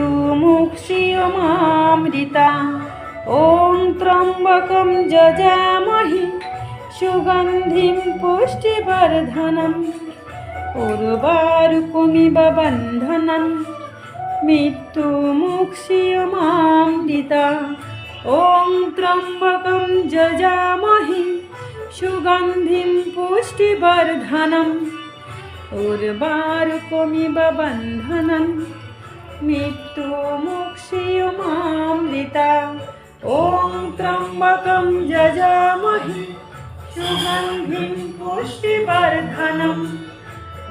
तु मुक्षीयमामृता ॐ त्र्यम्बकं जजामहि सुगन्धिं पुष्टिवर्धनम् उर्वारुकुमिव बन्धनं मृत्युमुक्षीयमामृता ॐ त्र्यम्बकं जजामहि सुगन्धिं पुष्टिवर्धनम् उर्वारुकमिव बन्धनम् मृत्युमुक्षियमामृता ॐ त्र्यम्बकं जजामहि सुगन्धिं पुष्टिवर्धनम्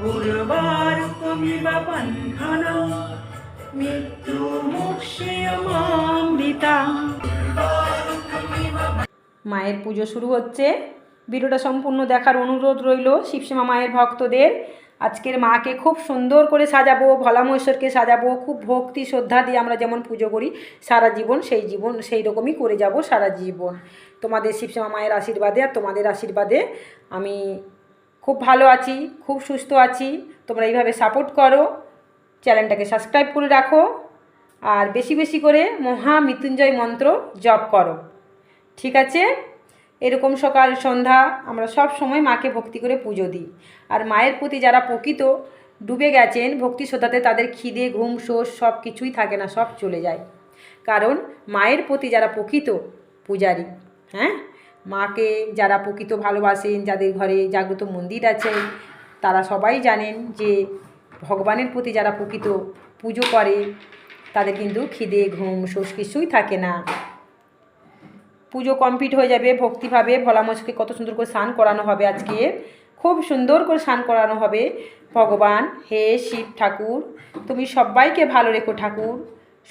उर्वारुकमिव बन्धनम् মৃত্যুমুক্ষিয়মামৃতা মায়ের পুজো শুরু হচ্ছে ভিডিওটা সম্পূর্ণ দেখার অনুরোধ রইল শিবসীমা মায়ের ভক্তদের আজকের মাকে খুব সুন্দর করে সাজাবো ভোলা মহেশ্বরকে সাজাবো, খুব ভক্তি, শ্রদ্ধা দিয়ে আমরা যেমন পুজো করি, সারা জীবন সেই জীবন, সেই রকমই করে যাব সারা জীবন। তোমাদের শিবসীমা মায়ের আশীর্বাদে আর তোমাদের আশীর্বাদে আমি খুব ভালো আছি, খুব সুস্থ আছি। তোমরা এইভাবে সাপোর্ট করো, চ্যানেলটাকে সাবস্ক্রাইব করে রাখো আর বেশি বেশি করে মহা মৃত্যুঞ্জয় মন্ত্র জপ করো। ঠিক আছে? এরকম সকাল সন্ধ্যা আমরা সব সময় মাকে ভক্তি করে পুজো দিই। আর মায়ের প্রতি যারা প্রকৃত ডুবে গেছেন, ভক্তি শ্রদ্ধাতে তাদের খিদে, ঘুম, শোষ সব কিছুই থাকে না, সব চলে যায়। কারণ মায়ের প্রতি যারা প্রকৃত পূজারী হ্যাঁ? মাকে যারা প্রকৃত ভালোবাসেন, যাদের ঘরে জাগ্রত মন্দির আছে, তারা সবাই জানেন যে ভগবানের প্রতি যারা প্রকৃত পুজো করে, তাদের কিন্তু খিদে, ঘুম, শোষ কিছুই থাকে না। পুজো কমপ্লিট হয়ে যাবে ভক্তিভাবে ভোলা মশকে কত সুন্দর করে স্নান করানো হবে আজকে। খুব সুন্দর করে স্নান করানো হবে। ভগবান, হে শিব ঠাকুর, তুমি সবাইকে ভালো রেখো ঠাকুর,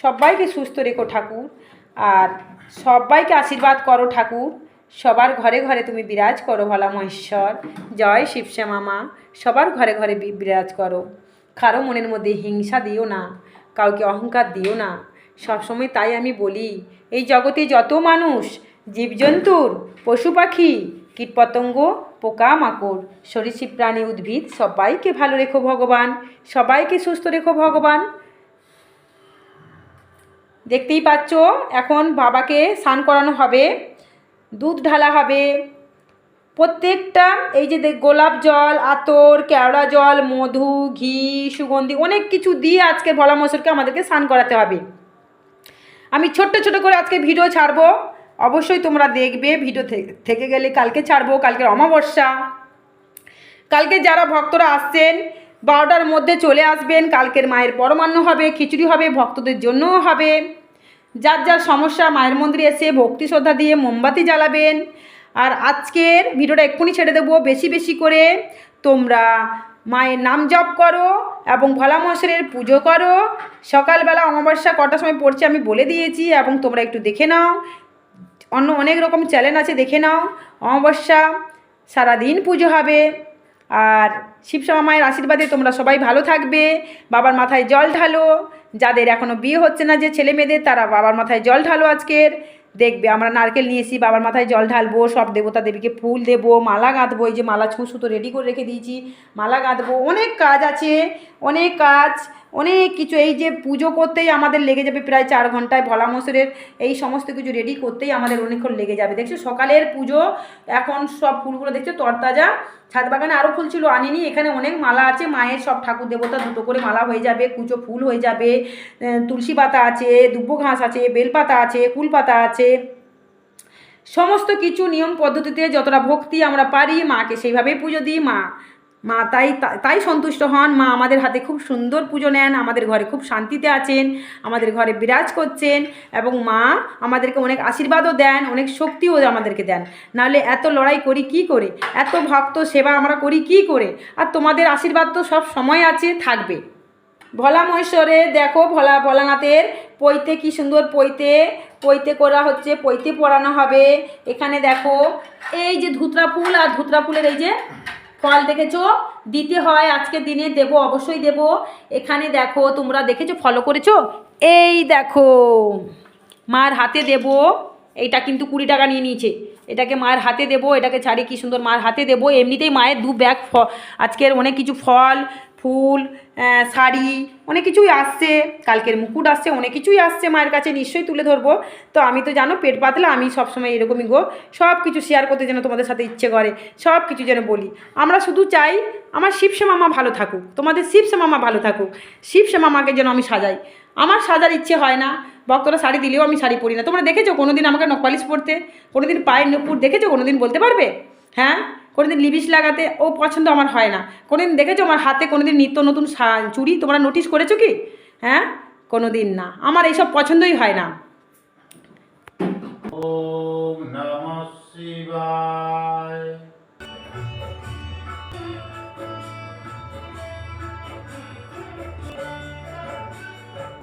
সবাইকে সুস্থ রেখো ঠাকুর, আর সবাইকে আশীর্বাদ করো ঠাকুর। সবার ঘরে ঘরে তুমি বিরাজ করো ভোলা মহেশ্বর। জয় শিবশ্যামা মা, সবার ঘরে ঘরে বিরাজ করো। কারও মনের মধ্যে হিংসা দিও না, কাউকে অহংকার দিও না। সবসময় তাই আমি বলি, এই জগতে যত মানুষ জীবজন্তুর, পশু পাখি, কীটপতঙ্গ পোকা মাকড় সরীসৃপ প্রাণী উদ্ভিদ, সবাইকে ভালো রেখো ভগবান, সবাইকে সুস্থ রেখো ভগবান। দেখতেই পাচ্ছ, এখন বাবাকে স্নান করানো হবে, দুধ ঢালা হবে। প্রত্যেকটা এই যে গোলাপ জল, আতর, কেওড়া জল, মধু, ঘি, সুগন্ধি, অনেক কিছু দিয়ে আজকে ভোলা মশরকে আমাদেরকে স্নান করাতে হবে। আমি ছোট্ট ছোট করে আজকে ভিডিও ছাড়বো। অবশ্যই তোমরা দেখবে, ভিডিও থেকে গেলে কালকে ছাড়বো কালকে অমাবস্যা। কালকে যারা ভক্তরা আসছেন, বারোটার মধ্যে চলে আসবেন, কালকের মায়ের পরমান্ন হবে, খিচুড়ি হবে, ভক্তদের জন্যও হবে। যার যার সমস্যা, মায়ের মন্দিরে এসে ভক্তি শ্রদ্ধা দিয়ে মোমবাতি জ্বালাবেন। আর আজকের ভিডিওটা এক্ষুনি ছেড়ে দেবো, বেশি বেশি করে তোমরা মায়ের নাম জপ করো এবং ভোলা মশারের পুজো করো। সকালবেলা অমাবস্যা কটার সময় পড়ছে আমি বলে দিয়েছি এবং তোমরা একটু দেখে নাও। অন্য অনেক রকম চ্যানেল আছে, দেখে নাও। অমাবস্যা, সারাদিন পুজো হবে। আর শিবশ্যামা মায়ের আশীর্বাদে তোমরা সবাই ভালো থাকবে। বাবার মাথায় জল ঢালো। যাদের এখনও বিয়ে হচ্ছে না যে ছেলে মেয়েদের, তারা বাবার মাথায় জল ঢালো আজকের। দেখবে আমরা নারকেল নিয়ে এসি বাবার মাথায় জল ঢালবো, সব দেবতা দেবীকে ফুল দেবো, মালা গাঁথবো এই যে মালা ছু সুতো রেডি করে রেখে দিয়েছি, মালা গাঁথবো অনেক কাজ আছে, অনেক কাজ। অনেক কিছু, এই যে পুজো করতেই আমাদের লেগে যাবে প্রায় চার ঘন্টায় ভোলা মসুরের, এই সমস্ত কিছু রেডি করতেই আমাদের অনেকক্ষণ লেগে যাবে। দেখছ? সকালের পুজো, এখন সব ফুলগুলো দেখছ? তরতাজা, ছাদ বাগানে আরও ফুল ছিল, আনিনি। এখানে অনেক মালা আছে, মায়ের সব ঠাকুর দেবতা দুটো করে মালা হয়ে যাবে, কুচো ফুল হয়ে যাবে তুলসী পাতা আছে, দুব্বো ঘাস আছে, বেলপাতা আছে কুল পাতা আছে। সমস্ত কিছু নিয়ম পদ্ধতিতে যতটা ভক্তি আমরা পারি, মাকে সেইভাবেই পুজো দিই, মা মা তাই তাই সন্তুষ্ট হন। মা আমাদের হাতে খুব সুন্দর পুজো নেন, আমাদের ঘরে খুব শান্তিতে আছেন, আমাদের ঘরে বিরাজ করছেন এবং মা আমাদেরকে অনেক আশীর্বাদও দেন, অনেক শক্তিও আমাদেরকে দেন। নাহলে এত লড়াই করি কি করে? এত ভক্ত সেবা আমরা করি কি করে? আর তোমাদের আশীর্বাদ তো সব সময় আছে, থাকবে। ভোলা মহেশ্বরে দেখো ভোলা ভোলানাথের পৈতে কি সুন্দর পৈতে। পৈতে করা হচ্ছে, পৈতে পরানো হবে। এখানে দেখো এই যে ধুতরা ফুল আর ধুতরা ফুলের এই যে ফল দেখেছ? দিতে হয়, আজকে দিনে দেব, অবশ্যই দেব। এখানে দেখো, তোমরা দেখেছ ফলো করেছ? এই দেখো, মার হাতে দেব। এইটা কিন্তু কুড়ি টাকা নিয়ে নিয়েছে। এটাকে মায়ের হাতে দেব, এটাকে ছাড়ি, কি সুন্দর মার হাতে দেব। এমনিতেই মায়ের দু ব্যাগ ফ আজকের অনেক কিছু ফল ফুল শাড়ি, অনেক কিছুই আসছে। কালকের মুকুট আসছে, অনেক কিছুই আসছে মায়ের কাছে, নিশ্চয়ই তুলে ধরবো। তো আমি তো জানো, পেট পাতলা, আমি সবসময় এরকমই গো। সব কিছু শেয়ার করতে যেন তোমাদের সাথে ইচ্ছে করে সব কিছু যেন বলি। আমরা শুধু চাই, আমার শিবসে মামা ভালো থাকুক, তোমাদের শিবসে মামা ভালো থাকুক, শিবসে মামাকে যেন আমি সাজাই। আমার সাজার ইচ্ছে হয় না, ভক্তরা শাড়ি দিলেও আমি শাড়ি পরি না। তোমরা দেখেছ কোনো দিন আমাকে নকপালিশ পরতে? কোনো দিন পায়ের নুপুর দেখেছ কোনো দিন বলতে পারবে? হ্যাঁ? কোনোদিন লিবিস লাগাতে ও পছন্দ আমার হয় না। কোনোদিন দেখেছ আমার হাতে কোনোদিন নিত্য নতুন চুড়ি? তোমরা নোটিস করেছ কি? হ্যাঁ? কোনো দিন না। আমার এইসব পছন্দই হয় না। ওম নমঃ শিবায়।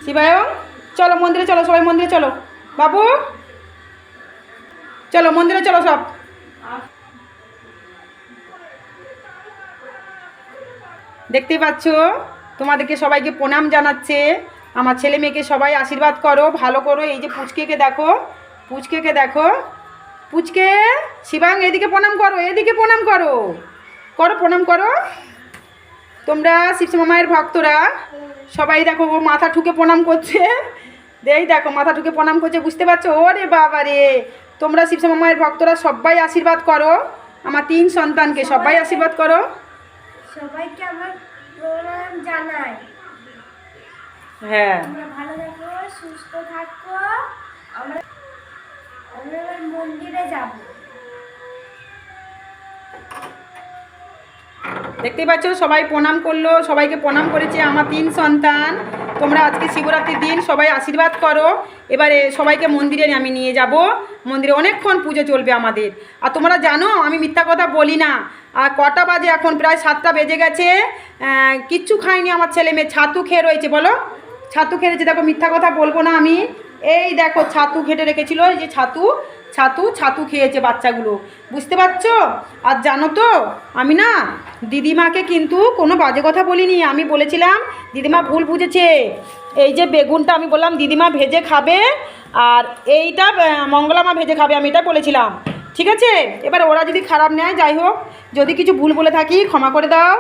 শিবায় চলো মন্দিরে চলো সবাই মন্দিরে চলো। বাবু? চলো মন্দিরে চলো সব। দেখতেই পাচ্ছ? তোমাদেরকে সবাইকে প্রণাম জানাচ্ছে। আমার ছেলে মেয়েকে সবাই আশীর্বাদ করো, ভালো করো। এই যে পুচকেকে দেখো পুচকেকে দেখো। পুচকে, শিবাং, এদিকে প্রণাম করো, এদিকে প্রণাম করো। করো, প্রণাম করো। তোমরা শিবশ্যামা মায়ের ভক্তরা, সবাই দেখো, ও মাথা ঠুকে প্রণাম করছে। দেই দেখো, মাথা ঠুকে প্রণাম করছে, বুঝতে পারছ? ওরে বাবা রে! তোমরা শিবশ্যামা মায়ের ভক্তরা সবাই আশীর্বাদ করো। আমার তিন সন্তানকে সবাই আশীর্বাদ করো। সবাইকে আমার প্রণাম জানাই। হ্যাঁ। তোমরা ভালো থাকো সুস্থ থাকো। আমরা আমরা মন্দিরে যাব। দেখতেই পাচ্ছ সবাই প্রণাম করল সবাইকে প্রণাম করেছে আমার তিন সন্তান। তোমরা আজকে শিবরাত্রির দিন সবাই আশীর্বাদ করো। এবারে সবাইকে মন্দিরে আমি নিয়ে যাব। মন্দিরে অনেকক্ষণ পুজো চলবে আমাদের। আর তোমরা জানো আমি মিথ্যা কথা বলি না। আর কটা বাজে এখন? প্রায় সাতটা বেজে গেছে। কিচ্ছু খাইনি আমার ছেলে মেয়ে। ছাতু খেয়ে রয়েছে, বলো। ছাতু খেয়েছে দেখো, মিথ্যা কথা বলব না আমি। এই দেখো, ছাতু ঘেটে রেখেছিল। এই যে ছাতু ছাতু ছাতু খেয়েছে বাচ্চাগুলো। বুঝতে পারছ? আর জানো তো, আমি না দিদিমাকে কিন্তু কোনো বাজে কথা বলিনি। আমি বলেছিলাম, দিদিমা ভুল বুঝেছে। এই যে বেগুনটা আমি বললাম, দিদিমা ভেজে খাবে। আর এইটা মঙ্গলামা ভেজে খাবে, আমি এটা বলেছিলাম। ঠিক আছে? এবার ওরা যদি খারাপ নেয়, যাই হোক, যদি কিছু ভুল বলে থাকি, ক্ষমা করে দাও।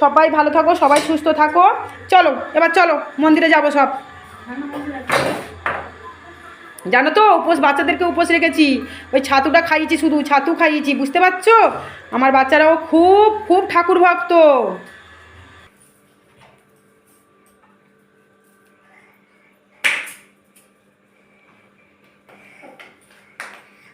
সবাই ভালো থাকো, সবাই সুস্থ থাকো। চলো, এবার চলো, মন্দিরে যাব সব। জানো তো, উপোস বাচ্চাদেরকে উপোস রেখেছি। ওই ছাতুটা খাইয়েছি শুধু, ছাতু খাইয়েছি, বুঝতে পারছ? আমার বাচ্চারাও খুব খুব ঠাকুর ভক্ত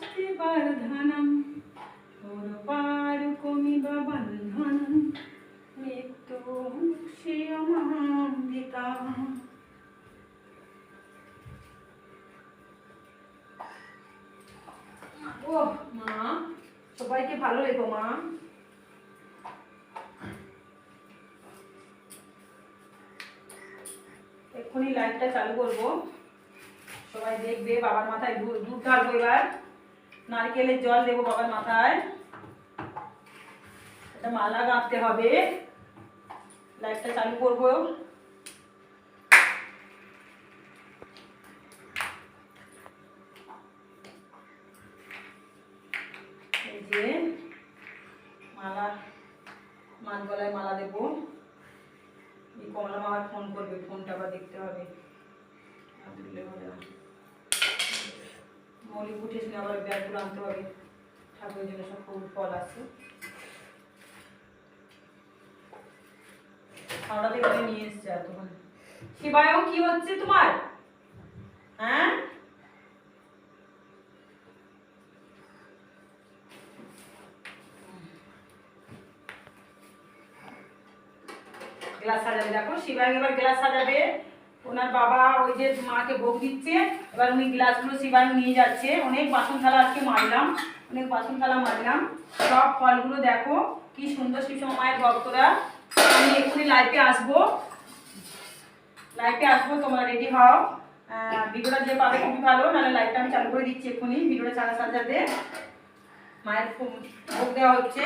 পুষ্টে বর্ধনম পুরপারুকমি বন্ধনম মৃত্যু শ্রিয়মাম্বিকা ও মা, সবাইকে ভালো রেখো, মা। এক্ষুনি লাইটটা চালু করব। সবাই দেখবে, বাবার মাথায় দুধ ঢালবো এবার। নারকেলের জল দেবো বাবার মাথায়। এটা মালা গাঁথতে হবে। লাইটটা চালু করব। এই যে মালা মান গলায় মালা দেবো। কমলা মামার ফোন করবে, ফোনটা আবার দেখতে হবে। মৌলিক উঠেছিল আবার ব্যাগগুলো আনতে হবে। ঠাকুরের জন্য সব ফুল, ফল আছে। নিয়ে এসছে শিবায়ও কি হচ্ছে তোমার? হ্যাঁ? গ্লাস সাজাবে। দেখো শিবায় এবার গ্লাস সাজাবে। ওনার বাবা ওই যে মাকে ভোগ দিচ্ছে, এবার উনি গ্লাসগুলো শিবায় নিয়ে যাচ্ছে। অনেক বাসন থালা আজকে মারলাম, অনেক বাসন থালা মারলাম। সব ফলগুলো দেখো, কি সুন্দর শিব মায়ের ভক্তরা। আমি এক্ষুনি লাইভে আসব। লাইফে আসব, তোমরা রেডি হও। ভিডিওটা যে পাবে খুবই ভালো, নাহলে লাইভটা আমি চালু করে দিচ্ছি এক্ষুনি, ভিডিওটা সাথে সাথে মায়ের ভোগ দেওয়া হচ্ছে।